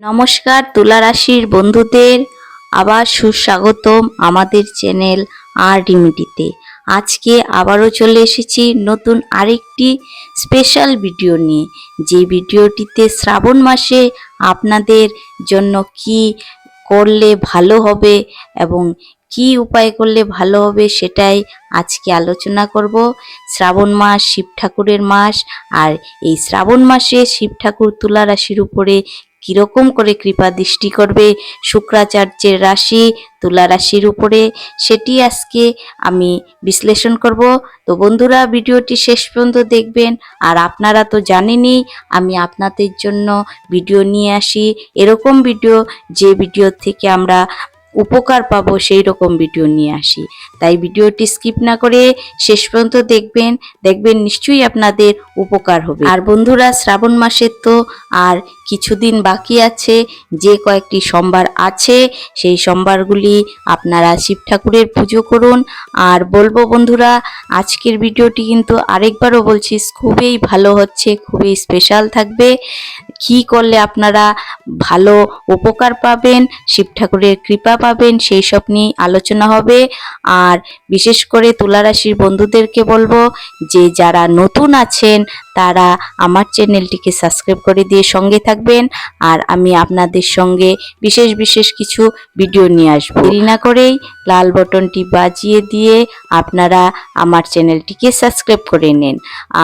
নমস্কার, তুলা রাশির বন্ধুদের আবার সুস্বাগতম আমাদের চ্যানেল আর ডিমিটিতে আজকে আবারও চলে এসেছি নতুন আরেকটি স্পেশাল ভিডিও নিয়ে। যে ভিডিওটিতে শ্রাবণ মাসে আপনাদের জন্য কি করলে ভালো হবে এবং কি উপায় করলে ভালো হবে সেটাই আজকে আলোচনা করব। শ্রাবণ মাস শিব ঠাকুরের মাস আর এই শ্রাবণ মাসে শিব ঠাকুর তুলা রাশির উপরে কীরকম করে কৃপা দৃষ্টি করবে শুক্রাচার্যের রাশি, তুলা রাশির উপরে? সেটি আজকে আমি বিশ্লেষণ করব। তো বন্ধুরা, ভিডিওটি শেষ পর্যন্ত দেখবেন। আর আপনারা তো জানেনই, আমি আপনাদের জন্য ভিডিও নিয়ে আসি। এরকম ভিডিও যে ভিডিও থেকে আমরা উপকার পাবো সেই রকম ভিডিও নিয়ে আসি। তাই ভিডিওটি স্কিপ না করে শেষ পর্যন্ত দেখবেন দেখবেন নিশ্চয়ই আপনাদের উপকার হবে। আর বন্ধুরা, শ্রাবণ মাসের তো আর কিছুদিন বাকি আছে, যে কয়েকটি সোমবার আছে, সেই সোমবারগুলি আপনারা শিব ঠাকুরের পুজো করুন। আর বলব বন্ধুরা, আজকের ভিডিওটি কিন্তু আরেকবারও বলছি, খুবই ভালো হচ্ছে, খুবই স্পেশাল থাকবে। কি করলে আপনারা ভালো উপকার পাবেন, শিব ঠাকুরের কৃপা পাবেন, সেই সব নিয়ে আলোচনা হবে। আর বিশেষ করে তুলারাশির বন্ধুদেরকে বলব, যে যারা নতুন আছেন তারা আমার চ্যানেলটিকে সাবস্ক্রাইব করে দিয়ে সঙ্গে থাকবেন। আর আমি আপনাদের সঙ্গে বিশেষ বিশেষ কিছু ভিডিও নিয়ে আসব। দেরি না করেই লাল বটনটি বাজিয়ে দিয়ে আপনারা আমার চ্যানেলটিকে সাবস্ক্রাইব করে নেন।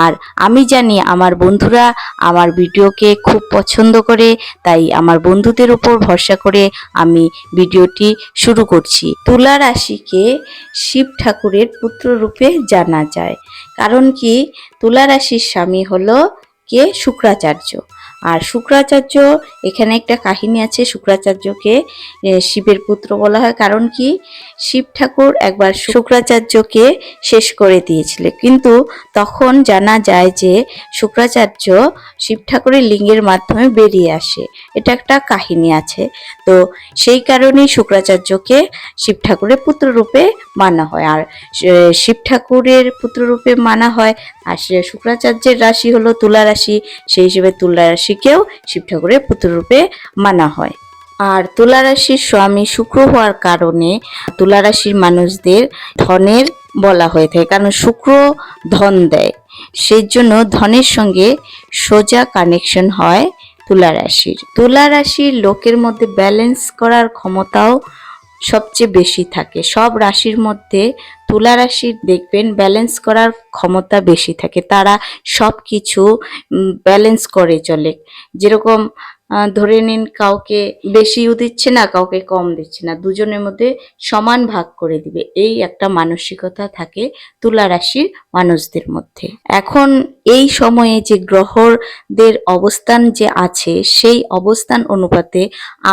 আর আমি জানি আমার বন্ধুরা আমার ভিডিওকে খুব পছন্দ করে, তাই আমার বন্ধুদের উপর ভরসা করে আমি ভিডিওটি শুরু করছি। তুলা রাশিকে শিব ঠাকুরের পুত্র রূপে জানা যায়। কারণ কি? তুলা রাশির স্বামী হলো কে? শুক্রাচার্য। আর শুক্রাচার্য, এখানে একটা কাহিনী আছে শুক্রাচার্যকে শিবের পুত্র বলা হয়। কারণ কি? শিব ঠাকুর একবার শুক্রাচার্যকে শেষ করে দিয়েছিলেন। কিন্তু তখন জানা যায় যে শুক্রাচার্য শিব ঠাকুরের লিঙ্গের মাধ্যমে বেরিয়ে আসে। এটা একটা কাহিনী আছে। তো সেই কারণেই শুক্রাচার্যকে শিব ঠাকুরের পুত্ররূপে মানা হয়। আর শিব ঠাকুরের পুত্ররূপে মানা হয় আর শুক্রাচার্যের রাশি হলো তুলা রাশি, সেই হিসেবে তুলা রাশিকেও শিব ঠাকুরের পুত্ররূপে মানা হয়। আর তুলা রাশির স্বামী শুক্র হওয়ার কারণে তুলা রাশির মানুষদের ধনের বলা হয়ে থাকে, কারণ শুক্র ধন দেয়। সেই জন্য ধনের সঙ্গে সোজা কানেকশন হয় তুলা রাশির। তুলা রাশির লোকের মধ্যে ব্যালেন্স করার ক্ষমতাও সবচেয়ে বেশি থাকে। সব রাশির মধ্যে তুলা রাশির দেখবেন ব্যালেন্স করার ক্ষমতা বেশি থাকে। তারা সব কিছু ব্যালেন্স করে চলে। যেরকম ধরে নিন কাউকে বেশিও দিচ্ছে না, কাউকে কম দিচ্ছে না, দুজনের মধ্যে সমান ভাগ করে দিবে। এই একটা মানসিকতা থাকে তুলা রাশির মানুষদের মধ্যে। এখন এই সময়ে যে গ্রহদের অবস্থান যে আছে, সেই অবস্থান অনুপাতে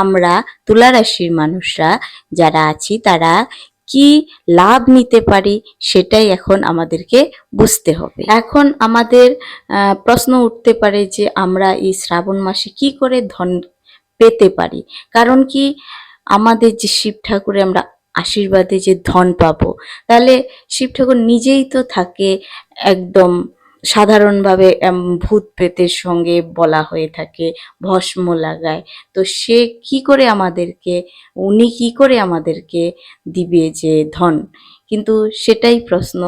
আমরা তুলা রাশির মানুষরা যারা আছি, তারা কি লাভ নিতে পারি সেটাই এখন আমাদেরকে বুঝতে হবে। এখন আমাদের প্রশ্ন উঠতে পারে যে আমরা এই শ্রাবণ মাসে কি করে ধন পেতে পারি। কারণ কি আমাদের যে শিব ঠাকুরে আমরা আশীর্বাদে যে ধন পাবো, তাহলে শিব ঠাকুর নিজেই তো থাকে একদম সাধারণভাবে ভূত প্রেতের সঙ্গে বলা হয়ে থাকে, ভস্ম লাগায়। তো সে কি করে আমাদেরকে, উনি কি করে আমাদেরকে দিবে যে ধন? কিন্তু সেটাই প্রশ্ন।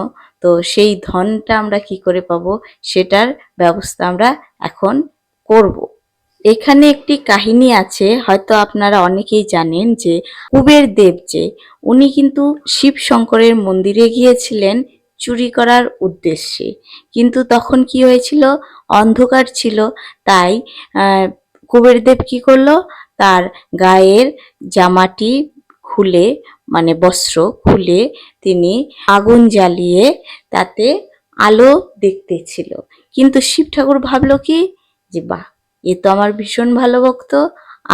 তো সেই ধনটা আমরা কি করে পাবো? সেটার ব্যবস্থা আমরা এখন করব। এখানে একটি কাহিনী আছে, হয়তো আপনারা অনেকেই জানেন যে কুবের দেব যে, উনি কিন্তু শিব শঙ্করের মন্দিরে গিয়েছিলেন। চুরি করার উদ্দেশ্যে। কিন্তু তখন কি হয়েছিল? অন্ধকার ছিল। তাই কুবেরদেব কি করল? তার গায়ের জামাটি খুলে মানে বস্ত্র খুলে তিনি আগুন জ্বালিয়ে তাতে আলো দেখতেছিল। কিন্তু শিব ঠাকুর ভাবলো কি? যে, বাহ, এ তো আমার ভীষণ ভালো ভক্ত।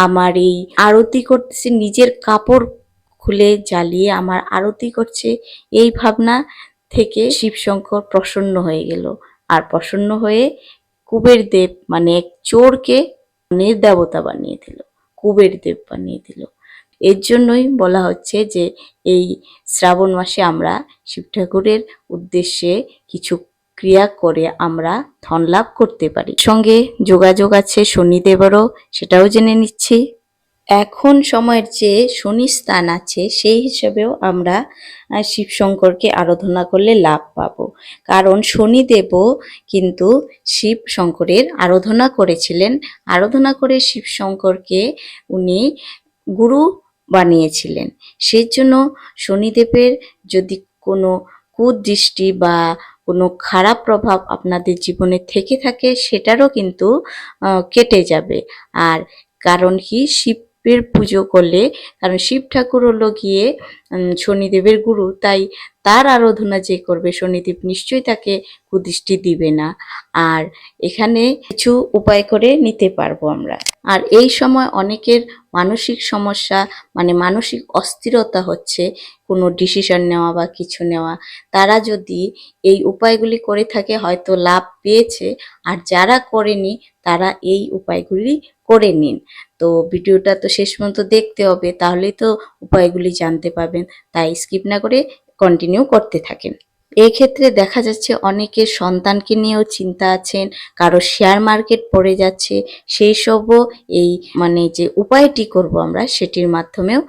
আমার এই আরতি করতেছে, নিজের কাপড় খুলে জ্বালিয়ে আমার আরতি করছে, এই ভাবনা থেকে শিবশঙ্কর প্রসন্ন হয়ে গেল। আর প্রসন্ন হয়ে কুবের দেব মানে এক চোরকে দেবতা বানিয়ে দিল, কুবের দেব বানিয়ে দিল। এর জন্যই বলা হচ্ছে যে এই শ্রাবণ মাসে আমরা শিব ঠাকুরের উদ্দেশ্যে কিছু ক্রিয়া করে আমরা ধন লাভ করতে পারি। সঙ্গে যোগাযোগ আছে শনিদেবেরও, সেটাও জেনে নিচ্ছি। এখন সময়ের যে শনি স্থান আছে সেই হিসাবেও আমরা আহ, শিব শঙ্করকে আরাধনা করলে লাভ পাবো। কারণ শনিদেবও কিন্তু শিব শঙ্করের আরাধনা করেছিলেন। আরাধনা করে শিব শঙ্করকে উনি গুরু বানিয়েছিলেন। সেই জন্য শনিদেবের যদি কোনো কুদৃষ্টি বা কোনো খারাপ প্রভাব আপনাদের জীবনে থেকে থাকে সেটারও কিন্তু কেটে যাবে। আর কারণ কি শিবের পুজো করলে, কারণ শিব ঠাকুর হলো গিয়ে শনিদেবের গুরু, তাই তার আরাধনা যে করবে, শনিদেব নিশ্চয়ই তাকে কুদৃষ্টি দিবে না। আর এখানে কিছু উপায় করে নিতে পারব আমরা। আর এই সময় অনেকের মানসিক সমস্যা মানে মানসিক অস্থিরতা হচ্ছে, কোনো ডিসিশন নেওয়া বা কিছু নেওয়া। তারা যদি এই উপায়গুলি করে থাকে, হয়তো লাভ পেয়েছে। আর যারা করেনি, তারা এই উপায়গুলি করে নিন। তো ভিডিওটা তো শেষ পর্যন্ত দেখতে হবে, তাহলেই তো উপায়গুলি জানতে পারবেন। তাই স্কিপ না করে কন্টিনিউ করতে থাকেন। এক্ষেত্রে দেখা যাচ্ছে অনেকের সন্তানকে নিয়েও চিন্তা আছেন, কারও শেয়ার মার্কেট পড়ে যাচ্ছে, সেই সবও এই মানে যে উপায়টি করব আমরা সেটির মাধ্যমেও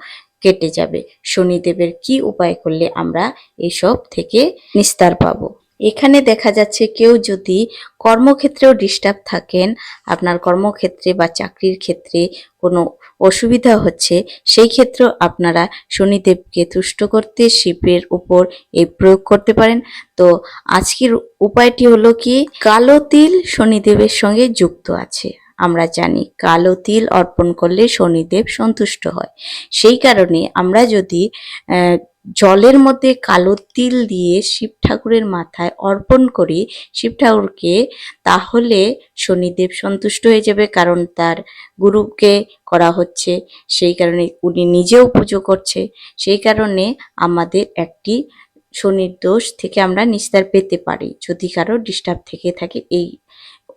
কেটে যাবে। শনিদেবের কি উপায় করলে আমরা এইসব থেকে নিস্তার পাবো? এখানে দেখা যাচ্ছে কেউ যদি কর্মক্ষেত্রেও ডিস্টার্ব থাকেন, আপনার কর্মক্ষেত্রে বা চাকরির ক্ষেত্রে কোনো অসুবিধা হচ্ছে, সেই ক্ষেত্রেও আপনারা শনিদেবকে তুষ্ট করতে শিবের উপর এই প্রয়োগ করতে পারেন। তো আজকের উপায়টি হলো কি? কালো তিল শনিদেবের সঙ্গে যুক্ত আছে। আমরা জানি কালো তিল অর্পণ করলে শনিদেব সন্তুষ্ট হয়। সেই কারণে আমরা যদি জলের মধ্যে কালো তিল দিয়ে শিব ঠাকুরের মাথায় অর্পণ করি শিব ঠাকুরকে, তাহলে শনিদেব সন্তুষ্ট হয়ে যাবে কারণ তার গুরুকে করা হচ্ছে। সেই কারণে উনি নিজেও পুজো করছে। সেই কারণে আমাদের একটি শনির দোষ থেকে আমরা নিস্তার পেতে পারি। যদি কারও ডিস্টার্ব থেকে থাকে, এই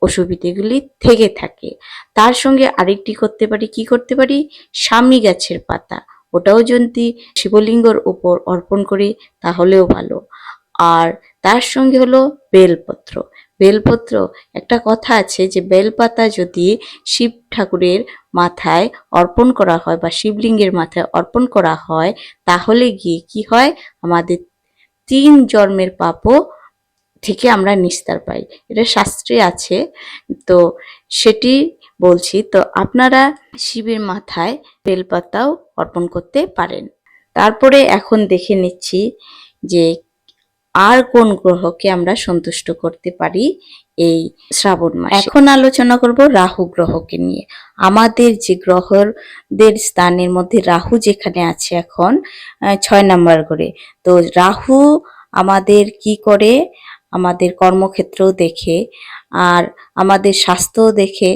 অসুবিধেগুলি থেকে থাকে। তার সঙ্গে আরেকটি করতে পারি, কি করতে পারি? স্বামী গাছের পাতা। ওটাও যদি শিবলিঙ্গর উপর অর্পণ করি তাহলেও ভালো। আর তার সঙ্গে হলো বেলপত্র। বেলপত্র, একটা কথা আছে যে বেলপাতা যদি শিব ঠাকুরের মাথায় অর্পণ করা হয় বা শিবলিঙ্গের মাথায় অর্পণ করা হয়, তাহলে গিয়ে কি হয়? আমাদের তিন জন্মের পাপও থেকে আমরা নিস্তার পাই। এটা শাস্ত্রে আছে। তো সেটি বলছি। তো আপনারা শিবের মাথায় বেলপাতাও অর্পণ করতে পারেন। তারপরে এখন দেখে নিচ্ছি যে আর কোন গ্রহকে আমরা সন্তুষ্ট করতে পারি এই শ্রাবণ মাসে। এখন আলোচনা করব রাহু গ্রহকে নিয়ে। আমাদের যে গ্রহদের স্থানের মধ্যে রাহু যেখানে আছে এখন ছয় নাম্বার করে তো রাহু আমাদের কি করে? আমাদের কর্মক্ষেত্রও দেখে, আর আমাদের স্বাস্থ্যও দেখে,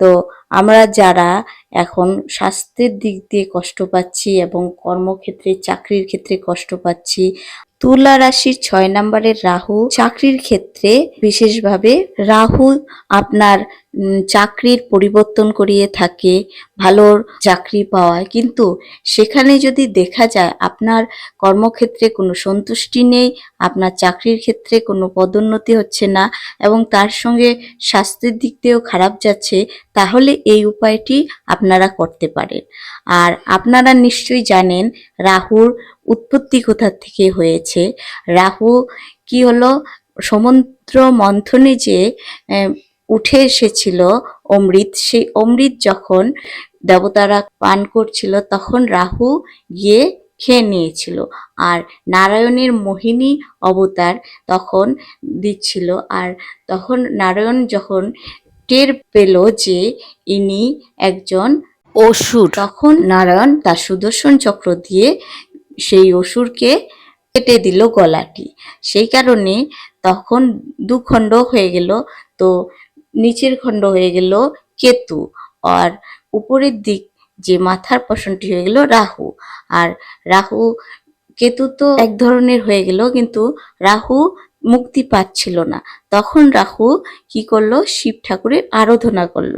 তো আমরা যারা এখন স্বাস্থ্যের দিক দিয়ে কষ্ট পাচ্ছি এবং কর্মক্ষেত্রে চাকরির ক্ষেত্রে কষ্ট পাচ্ছি তুলা রাশির ছয় নম্বরের রাহু চাকরির ক্ষেত্রে বিশেষভাবে রাহু আপনার চাকরির পরিবর্তন করিয়ে থাকে, ভালো চাকরি পাওয়ায়। কিন্তু সেখানে যদি দেখা যায় আপনার কর্মক্ষেত্রে কোনো সন্তুষ্টি নেই, আপনার চাকরির ক্ষেত্রে কোনো পদোন্নতি হচ্ছে না এবং তার সঙ্গে স্বাস্থ্যের দিক দিয়েও খারাপ যাচ্ছে, তাহলে এই উপায়টি আপনারা করতে পারেন। আর আপনারা নিশ্চয়ই জানেন, রাহুর উৎপত্তি কোথা থেকে হয়েছে? রাহু কি হলো? সমুদ্র মন্থনে যে উঠে এসেছিল অমৃত সেই অমৃত যখন দেবতারা পান করছিল তখন রাহু গিয়ে খেয়ে নিয়েছিল। আর নারায়ণের মোহিনী অবতার তখন দিচ্ছিল। আর তখন নারায়ণ যখন টের পেল যে ইনি একজন অসুর। তখন নারায়ণ তার সুদর্শন চক্র দিয়ে সেই অসুরকে কেটে দিল গলাটি। সেই কারণে তখন দুখণ্ড হয়ে গেল, তো নিচের খণ্ড হয়ে গেল কেতু। আর উপরের দিক যে মাথার পশনটি হয়ে গেল রাহু। আর রাহু, কেতু তো এক ধরনের হয়ে গেল, কিন্তু রাহু মুক্তি পাচ্ছিল না। তখন রাহু কি করল? শিব ঠাকুরের আরাধনা করল।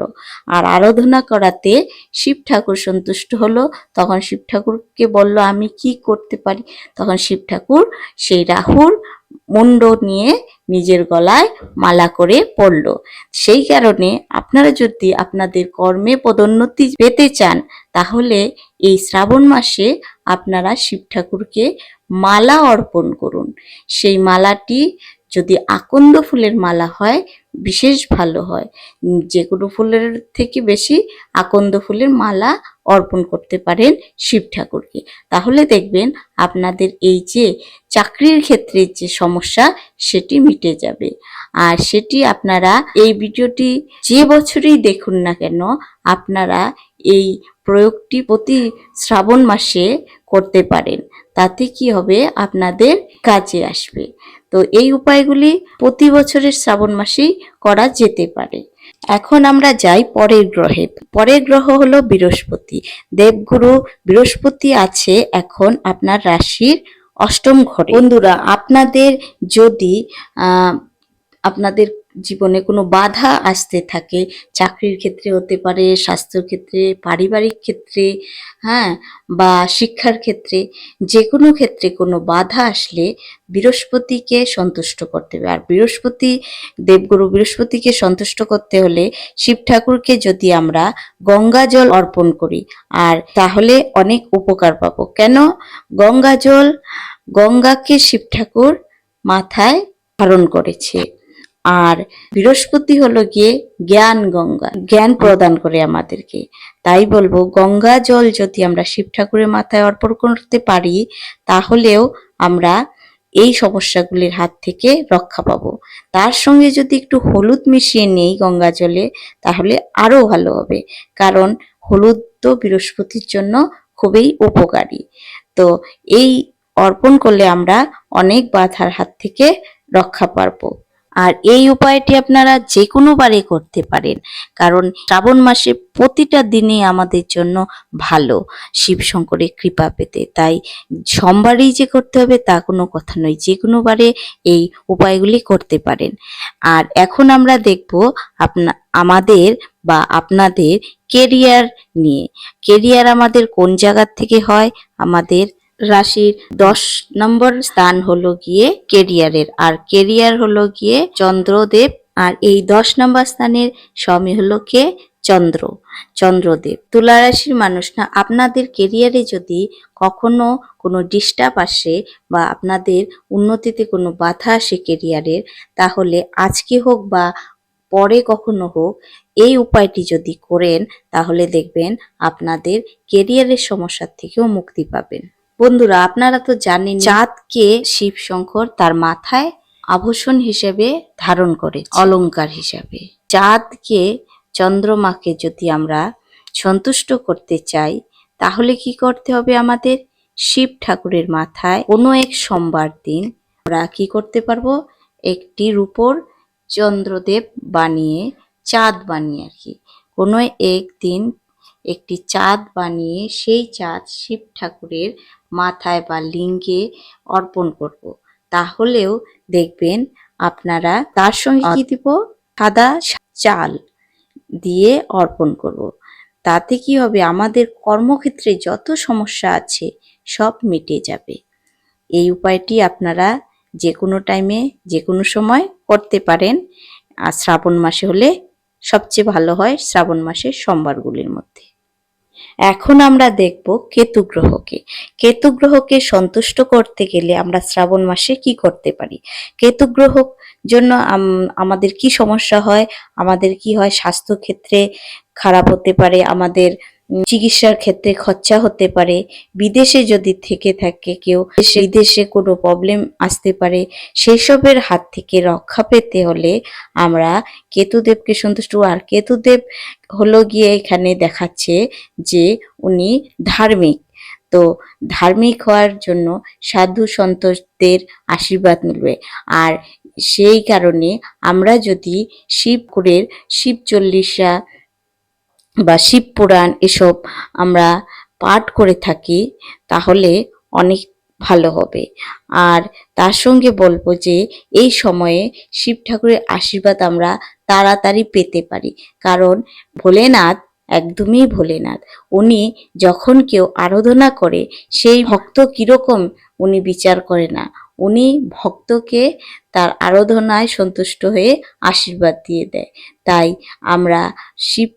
আর আরাধনা করাতে শিব ঠাকুর সন্তুষ্ট হলো। তখন শিব ঠাকুরকে বলল, আমি কি করতে পারি? তখন শিব ঠাকুর সেই রাহুর মুন্ড নিয়ে নিজের গলায় মালা করে পড়ল। সেই কারণে আপনারা যদি আপনাদের কর্মে পদোন্নতি পেতে চান, তাহলে এই শ্রাবণ মাসে আপনারা শিব ঠাকুরকে মালা অর্পণ করুন। সেই মালাটি যদি আকন্দ ফুলের মালা হয়, বিশেষ ভালো হয়। যে কোনো ফুলের থেকে বেশি আকন্দ ফুলের মালা অর্পণ করতে পারেন শিব ঠাকুরকে। তাহলে দেখবেন আপনাদের এই যে চাকরির ক্ষেত্রে যে সমস্যা, সেটি মিটে যাবে। আর সেটি আপনারা এই ভিডিওটি যে বছরই দেখুন না কেন, আপনারা এই প্রয়োগটি প্রতি শ্রাবণ মাসে করতে পারেন। তাতে কি হবে? আপনাদের কাজে আসবে। তো এই উপায়গুলি প্রতি বছরের শ্রাবণ মাসেই করা যেতে পারে। এখন আমরা যাই পরের গ্রহে। পরের গ্রহ হলো বৃহস্পতি। দেবগুরু বৃহস্পতি আছে এখন আপনার রাশির অষ্টম ঘরে। বন্ধুরা, আপনাদের যদি আপনাদের জীবনে কোনো বাধা আসতে থাকে। চাকরির ক্ষেত্রে হতে পারে, স্বাস্থ্যর ক্ষেত্রে, পারিবারিক ক্ষেত্রে হ্যাঁ বা শিক্ষার ক্ষেত্রে, যে কোনো ক্ষেত্রে কোনো বাধা আসলে বৃহস্পতিকে সন্তুষ্ট করতে হবে। আর বৃহস্পতি, দেবগুরু বৃহস্পতিকে সন্তুষ্ট করতে হলে শিব ঠাকুরকে যদি আমরা গঙ্গা জল অর্পণ করি, আর তাহলে অনেক উপকার পাবো। কেন? গঙ্গা জল গঙ্গাকে শিব ঠাকুর মাথায় ধারণ করেছে। আর বৃহস্পতি হলো গিয়ে জ্ঞান গঙ্গা, জ্ঞান প্রদান করে আমাদেরকে। তাই বলব, গঙ্গা জল যদি আমরা শিব ঠাকুরের মাথায় অর্পণ করতে পারি, তাহলেও আমরা এই সমস্যাগুলির হাত থেকে রক্ষা পাবো। তার সঙ্গে যদি একটু হলুদ মিশিয়ে নেই গঙ্গা জলে, তাহলে আরও ভালো হবে, কারণ হলুদ তো বৃহস্পতির জন্য খুবই উপকারী। তো এই অর্পণ করলে আমরা অনেক বাধার হাত থেকে রক্ষা পাবো আর এই উপায়টি আপনারা যে কোনো বারে করতে পারেন। কারণ শ্রাবণ মাসে প্রতিটা দিনে আমাদের জন্য ভালো। শিব শঙ্করের কৃপা পেতে। তাই সোমবারেই যে করতে হবে তা কোনো কথা নয়। যে কোনো বারে এই উপায়গুলি করতে পারেন। আর এখন আমরা দেখব আপনা, আমাদের বা আপনাদের কেরিয়ার নিয়ে। কেরিয়ার আমাদের কোন জায়গার থেকে হয়? আমাদের রাশির দশ নম্বর স্থান হলো গিয়ে কেরিয়ারের। আর কেরিয়ার হলো গিয়ে চন্দ্রদেব, আর এই দশ নম্বর স্থানের স্বামী হলো কে? চন্দ্র। চন্দ্রদেব। তুলা রাশির মানুষ না, আপনাদের কেরিয়ারে যদি কখনো কোনো ডিস্টার্ব আসে বা আপনাদের উন্নতিতে কোনো বাধা আসে কেরিয়ারের, তাহলে আজকে হোক বা পরে কখনো হোক, এই উপায়টি যদি করেন, তাহলে দেখবেন আপনাদের কেরিয়ারের সমস্যার থেকেও মুক্তি পাবেন। বন্ধুরা আপনারা তো জানেন চাঁদকে শিব শঙ্কর তার মাথায় আভূষণ হিসেবে ধারণ করে অলংকার হিসাবে। চাঁদকে চন্দ্রমাকে যদি আমরা সন্তুষ্ট করতে চাই তাহলে কি করতে হবে আমাদের? শিব ঠাকুরের মাথায় কোনো এক সোমবার দিন আমরা কি করতে পারব? একটি রূপোর চন্দ্রদেব বানিয়ে চাঁদ বানিয়ে আর কি। কোনো একদিন একটি চাঁদ বানিয়ে সেই চাঁদ শিব ঠাকুরের মাথায় বা লিঙ্গে অর্পণ করব। তাহলেও দেখবেন আপনারা তার সঙ্গে কি দিব? সাদা চাল দিয়ে অর্পণ করব। তাতে কি হবে? আমাদের কর্মক্ষেত্রে যত সমস্যা আছে সব মিটে যাবে। এই উপায়টি আপনারা যে কোনো টাইমে যে কোনো সময় করতে পারেন। আর শ্রাবণ মাসে হলে সবচেয়ে ভালো হয় শ্রাবণ মাসের সোমবারগুলির মধ্যে। এখন আমরা দেখব কেতু গ্রহকে। কেতু গ্রহকে সন্তুষ্ট করতে গেলে আমরা শ্রাবণ মাসে কি করতে পারি? কেতু গ্রহ জন্য আম- আমাদের কি সমস্যা হয়? আমাদের কি হয়? স্বাস্থ্য ক্ষেত্রে খারাপ হতে পারে, আমাদের চিকিৎসার ক্ষেত্রে খরচা হতে পারে। বিদেশে যদি থেকে থাকে কেউ দেশে- বিদেশে কোনো প্রবলেম আসতে পারে। সেই সবের হাত থেকে রক্ষা পেতে হলে আমরা কেতুদেবকে সন্তুষ্ট। আর কেতুদেব হলো গিয়ে এখানে দেখাচ্ছে যে উনি ধার্মিক। তো ধার্মিক হওয়ার জন্য সাধু সন্তদের আশীর্বাদ মিলবে। আর সেই কারণে আমরা যদি শিবপুরের শিব চল্লিশা বা শিব পুরাণ এসব আমরা পাঠ করে থাকি, তাহলে অনেক ভালো হবে। আর তার সঙ্গে বলব যে, এই সময়ে শিব ঠাকুরের আশীর্বাদ আমরা তাড়াতাড়ি পেতে পারি। কারণ ভোলেনাথ, একদমই ভোলেনাথ, উনি যখন কেউ আরাধনা করে, সেই ভক্ত কীরকম উনি বিচার করে না। উনি ভক্তকে তার আরাধনায় সন্তুষ্ট হয়ে আশীর্বাদ দিয়ে দেয়। তাই আমরা শিব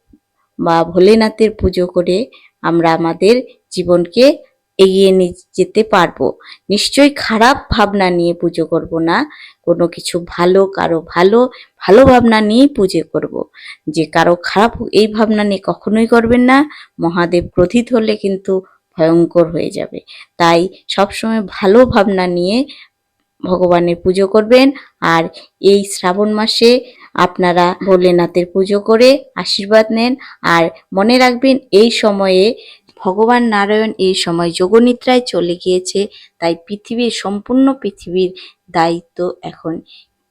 বা ভোলেনাথের পুজো করে আমরা আমাদের জীবনকে এগিয়ে নিয়ে যেতে পারব। নিশ্চয়ই খারাপ ভাবনা নিয়ে পুজো করব না, কোনো কিছু ভালো, কারও ভালো ভালো ভাবনা নিয়েই পুজো করব। যে কারও খারাপ এই ভাবনা নিয়ে কখনোই করবেন না, মহাদেব ক্রোধিত হলে কিন্তু ভয়ঙ্কর হয়ে যাবে। তাই সবসময় ভালো ভাবনা নিয়ে ভগবানের পুজো করবেন। আর এই শ্রাবণ মাসে আপনারা ভোলেনাথের পুজো করে আশীর্বাদ নেন আর মনে রাখবেন এই সময়ে ভগবান নারায়ণ এই সময় যোগনিদ্রায় চলে গিয়েছে, তাই পৃথিবীর, সম্পূর্ণ পৃথিবীর দায়িত্ব এখন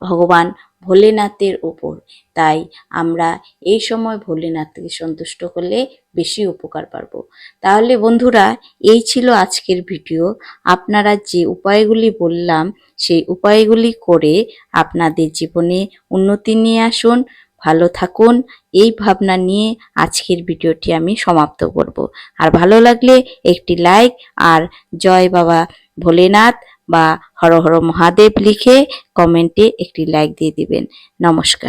ভগবান ভোলেনাথের ওপর তাই আমরা এই সময় ভোলেনাথকে সন্তুষ্ট করলে বেশি উপকার পারব। তাহলে বন্ধুরা, এই ছিল আজকের ভিডিও। আপনারা যে উপায়গুলি বললাম, সেই উপায়গুলি করে আপনাদের জীবনে উন্নতি নিয়ে আসুন, ভালো থাকুন। এই ভাবনা নিয়ে আজকের ভিডিওটি আমি সমাপ্ত করব। আর ভালো লাগলে একটি লাইক আর জয় বাবা ভোলেনাথ। বা হর হর মহাদেব লিখে কমেন্টে একটি লাইক দিয়ে দিবেন। নমস্কার।